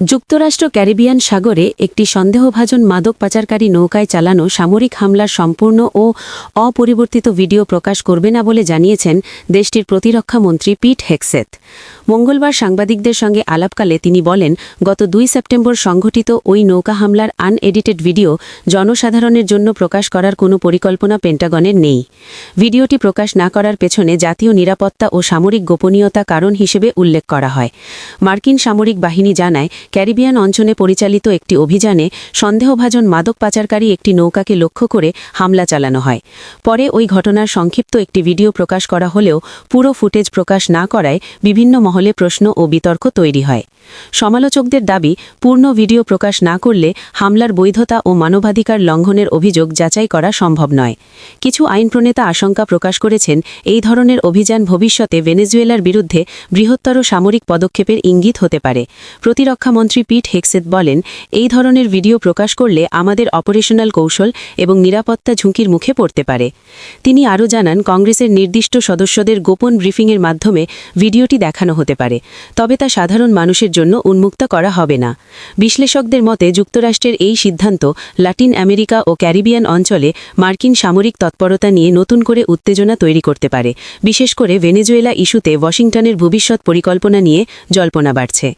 যুক্তরাষ্ট্র ক্যারিবিয়ান সাগরে একটি সন্দেহভাজন মাদক পাচারকারী নৌকায় চালানো সামরিক হামলার সম্পূর্ণ ও অপরিবর্তিত ভিডিও প্রকাশ করবে না বলে জানিয়েছেন দেশটির প্রতিরক্ষা মন্ত্রী পিট হেক্সেথ মঙ্গলবার সাংবাদিকদের সঙ্গে আলাপকালে তিনি বলেন, গত দুই সেপ্টেম্বর সংঘটিত ওই নৌকা হামলার আনএডিটেড ভিডিও জনসাধারণের জন্য প্রকাশ করার কোনো পরিকল্পনা পেন্টাগনের নেই। ভিডিওটি প্রকাশ না করার পেছনে জাতীয় নিরাপত্তা ও সামরিক গোপনীয়তা কারণ হিসেবে উল্লেখ করা হয়। মার্কিন সামরিক বাহিনী জানায় ক্যারিবিয়ান অঞ্চলে পরিচালিত একটি অভিযানে সন্দেহভাজন মাদক পাচারকারী একটি নৌকাকে লক্ষ্য করে হামলা চালানো হয়। পরে ওই ঘটনার সংক্ষিপ্ত একটি ভিডিও প্রকাশ করা হলেও পুরো ফুটেজ প্রকাশ না করায় বিভিন্ন মহলে প্রশ্ন ও বিতর্ক তৈরি হয়। সমালোচকদের দাবি, পূর্ণ ভিডিও প্রকাশ না করলে হামলার বৈধতা ও মানবাধিকার লঙ্ঘনের অভিযোগ যাচাই করা সম্ভব নয়। কিছু আইন প্রণেতা আশঙ্কা প্রকাশ করেছেন, এই ধরনের অভিযান ভবিষ্যতে ভেনেজুয়েলার বিরুদ্ধে বৃহত্তর সামরিক পদক্ষেপের ইঙ্গিত হতে পারে। প্রতিরক্ষামন্ত্রী পিট হেক্সেত বলেন, এই ধরনের ভিডিও প্রকাশ করলে আমাদের অপারেশনাল কৌশল এবং নিরাপত্তা ঝুঁকির মুখে পড়তে পারে। তিনি আরও জানান, কংগ্রেসের নির্দিষ্ট সদস্যদের গোপন ব্রিফিংয়ের মাধ্যমে ভিডিওটি দেখানো হতে পারে, তবে তা সাধারণ মানুষের জন্য উন্মুক্ত করা হবে না। বিশ্লেষকদের মতে, যুক্তরাষ্ট্রের এই সিদ্ধান্ত লাতিন আমেরিকা ও ক্যারিবিয়ান অঞ্চলে মার্কিন সামরিক তৎপরতা নিয়ে নতুন করে উত্তেজনা তৈরি করতে পারে, বিশেষ করে ভেনেজুয়েলা ইস্যুতে ওয়াশিংটনের ভবিষ্যৎ পরিকল্পনা নিয়ে জল্পনা বাড়ছে।